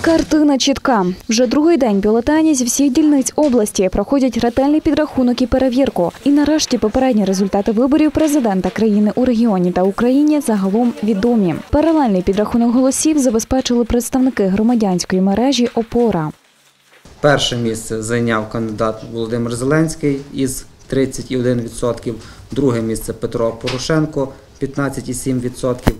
Картина чітка. Вже другий день бюлетені зі всіх дільниць області проходять ретельний підрахунок і перевірку. І нарешті попередні результати виборів президента країни у регіоні та Україні загалом відомі. Паралельний підрахунок голосів забезпечили представники громадянської мережі Опора. Перше місце зайняв кандидат Володимир Зеленський із 30,1%, друге місце Петро Порошенко 15,7%,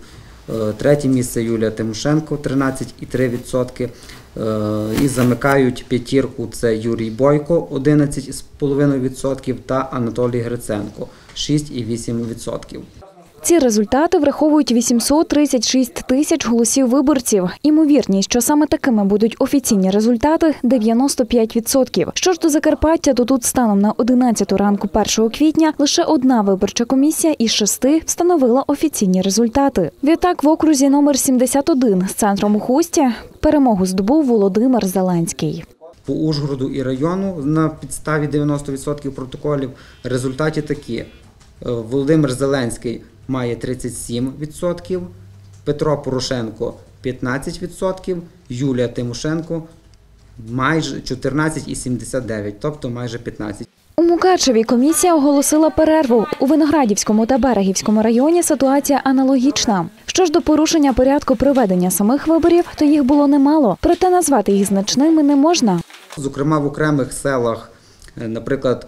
е, третє місце Юлія Тимошенко 13,3%. е, І замикають п'ятірку це Юрій Бойко 11,5% та Анатолій Гриценко 6,8%. Ці результати враховують 836 тисяч голосів виборців. Імовірність, що саме такими будуть офіційні результати 95%. Що ж до Закарпаття, то тут станом на 11 ранку 1 квітня лише одна виборча комісія із шести встановила офіційні результати. Відтак в окрузі номер 71 з центром у Хусті перемогу здобув Володимир Зеленський. По Ужгороду і району на підставі 90% протоколів результати такі. Е, Володимир Зеленський має 37%, Петро Порошенко 15%, Юлія Тимошенко майже 14,79%, тобто майже 15%. У Мукачеві комісія оголосила перерву. У Виноградівському та Берегівському районі ситуація аналогічна. Що ж до порушення порядку проведення самих виборів, то їх було немало, проте назвати їх значними не можна. Зокрема, в окремих селах, е, наприклад,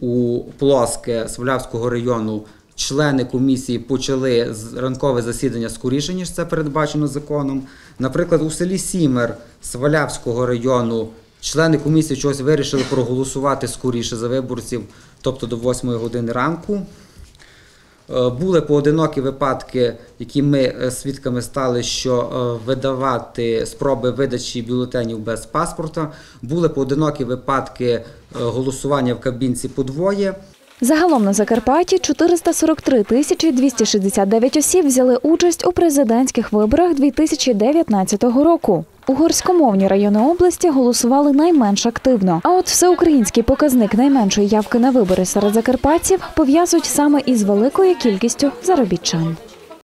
у Плоске Свалявського району, члени комісії почали ранкове засідання скоріше, ніж це передбачено законом. Наприклад, у селі Сімер Свалявського району члени комісії чогось вирішили проголосувати скоріше за виборців, тобто до 8 години ранку. Е, Були поодинокі випадки, які ми е, свідками стали, що е, видавати спроби видачі бюлетенів без паспорта. Були поодинокі випадки голосування в кабінці подвоє. Загалом на Закарпатті 443 тисячі 269 осіб взяли участь у президентських виборах 2019 року. У горськомовні райони області голосували найменш активно. А от всеукраїнський показник найменшої явки на вибори серед закарпатців пов'язують саме із великою кількістю заробітчан.